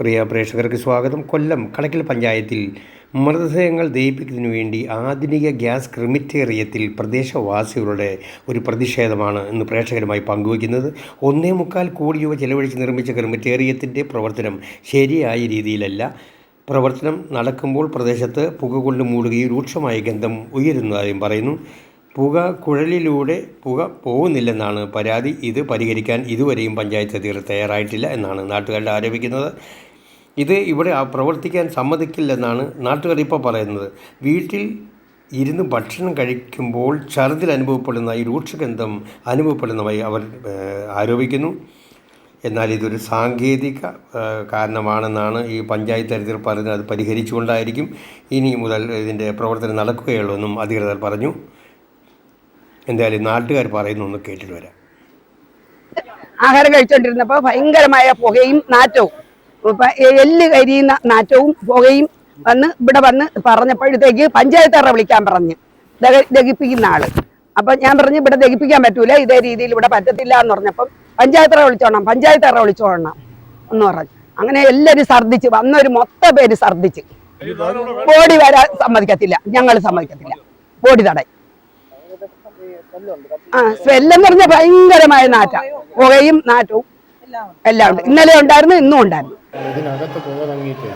പ്രിയ പ്രേക്ഷകർക്ക് സ്വാഗതം. കൊല്ലം കണക്കിൽ പഞ്ചായത്തിൽ മൃതദേഹങ്ങൾ ദഹിപ്പിക്കുന്നതിനു വേണ്ടി ആധുനിക ഗ്യാസ് ക്രിമിറ്റേറിയത്തിൽ പ്രദേശവാസികളുടെ ഒരു പ്രതിഷേധമാണ് ഇന്ന് പ്രേക്ഷകരുമായി പങ്കുവയ്ക്കുന്നത്. ഒന്നേ മുക്കാൽ കോടി രൂപ ചെലവഴിച്ച് നിർമ്മിച്ച ക്രിമിറ്റേറിയത്തിന്റെ പ്രവർത്തനം ശരിയായ രീതിയിലല്ല. പ്രവർത്തനം നടക്കുമ്പോൾ പ്രദേശത്ത് പുക കൊണ്ട് മൂടുകയും രൂക്ഷമായ ഗന്ധം ഉയരുന്നതായും പറയുന്നു. പുക കുഴലിലൂടെ പുക പോകുന്നില്ലെന്നാണ് പരാതി. ഇത് പരിഹരിക്കാൻ ഇതുവരെയും പഞ്ചായത്ത് അധികൃതർ തയ്യാറായിട്ടില്ല എന്നാണ് നാട്ടുകാരുടെ ആരോപിക്കുന്നത്. ഇത് ഇവിടെ പ്രവർത്തിക്കാൻ സമ്മതിക്കില്ലെന്നാണ് നാട്ടുകാർ ഇപ്പോൾ പറയുന്നത്. വീട്ടിൽ ഇരുന്ന് ഭക്ഷണം കഴിക്കുമ്പോൾ ഛർദിൽ അനുഭവപ്പെടുന്ന ഈ രൂക്ഷഗന്ധം അനുഭവപ്പെടുന്നതായി അവർ ആരോപിക്കുന്നു. എന്നാൽ ഇതൊരു സാങ്കേതിക കാരണമാണെന്നാണ് ഈ പഞ്ചായത്ത് അധികൃതർ പറയുന്നത്. അത് പരിഹരിച്ചുകൊണ്ടായിരിക്കും ഇനി മുതൽ ഇതിന്റെ പ്രവർത്തനം നടക്കുകയുള്ളൂ എന്നും അധികൃതർ പറഞ്ഞു. എന്തായാലും നാട്ടുകാർ പറയുന്നൊന്ന് കേട്ടിട്ട് വരാം. ആഹാരം കഴിച്ചോണ്ടിരുന്നപ്പോ ഭയങ്കരമായ പുകയും നാറ്റവും. എല്ല് കരിയുന്ന നാറ്റവും പുകയും വന്ന് ഇവിടെ വന്ന് പറഞ്ഞപ്പോഴത്തേക്ക് പഞ്ചായത്തറ വിളിക്കാൻ പറഞ്ഞ്. ദഹ- ദഹിപ്പിക്കുന്ന ആൾ. അപ്പൊ ഞാൻ പറഞ്ഞു ഇവിടെ ദഹിപ്പിക്കാൻ പറ്റൂല ഇതേ രീതിയിൽ ഇവിടെ പറ്റത്തില്ല എന്ന് പറഞ്ഞപ്പം പഞ്ചായത്തറ വിളിച്ചോണം പഞ്ചായത്തറ വിളിച്ചോണം എന്ന് പറഞ്ഞു. അങ്ങനെ എല്ലാരും ഛർദ്ദിച്ച് വന്നൊരു മൊത്ത പേര് ഛർദ്ദിച്ച്. ബോഡി വരാൻ സമ്മതിക്കത്തില്ല ഞങ്ങൾ സമ്മതിക്കത്തില്ല. ബോഡി തടയും. ആ സ്മെല്ലെന്ന് പറഞ്ഞ ഭയങ്കരമായ നാറ്റ. പുകയും നാറ്റവും എല്ലാം ഉണ്ട്. ഇന്നലെ ഉണ്ടായിരുന്നു ഇന്നും ഉണ്ടായിരുന്നു. ഇതിനകത്ത് പുക തങ്ങിയിട്ട്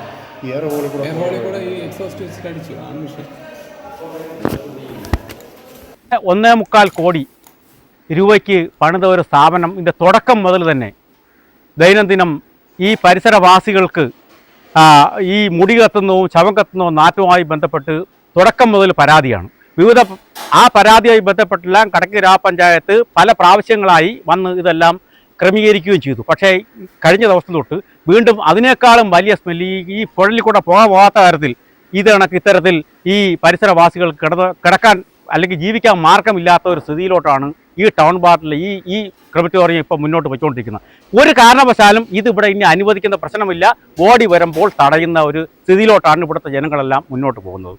എയർ ഹോളിൽ കൂടെ എയർ ഹോളിൽ കൂടെ ഈ എക്സോസ്റ്റ് വെച്ചിട്ട് അടിച്ചു ആ നിമിഷം ഒന്നേ മുക്കാൽ കോടി രൂപയ്ക്ക് പണിത ഒരു സ്ഥാപനം ഇതിന്റെ തുടക്കം മുതൽ തന്നെ ദൈനംദിനം ഈ പരിസരവാസികൾക്ക് ഈ മുടി കത്തുന്നതും ശവം കത്തുന്നതും നാറ്റവുമായി ബന്ധപ്പെട്ട് തുടക്കം മുതൽ പരാതിയാണ്. വിവിധ ആ പരാതിയുമായി ബന്ധപ്പെട്ടെല്ലാം കടക്ക് ഗ്രാമപഞ്ചായത്ത് പല പ്രാവശ്യങ്ങളായി വന്ന് ഇതെല്ലാം ക്രമീകരിക്കുകയും ചെയ്തു. പക്ഷേ കഴിഞ്ഞ ദിവസം തൊട്ട് വീണ്ടും അതിനേക്കാളും വലിയ സ്മെല്ല് ഈ പുഴലിൽ കൂടെ പോകാൻ പോകാത്ത കാര്യത്തിൽ ഇത് കണക്ക് ഇത്തരത്തിൽ ഈ പരിസരവാസികൾ കിടന്ന് കിടക്കാൻ അല്ലെങ്കിൽ ജീവിക്കാൻ മാർഗമില്ലാത്ത ഒരു സ്ഥിതിയിലോട്ടാണ് ഈ ടൗൺ ബാറിൽ ഈ ഈ ക്രമറ്റോറിയം ഇപ്പോൾ മുന്നോട്ട് പോയിക്കൊണ്ടിരിക്കുന്നത്. ഒരു കാരണവശാലും ഇത് ഇവിടെ ഇനി അനുവദിക്കുന്ന പ്രശ്നമില്ല. ഓടി വരുമ്പോൾ തടയുന്ന ഒരു സ്ഥിതിയിലോട്ടാണ് ഇവിടുത്തെ ജനങ്ങളെല്ലാം മുന്നോട്ട് പോകുന്നത്.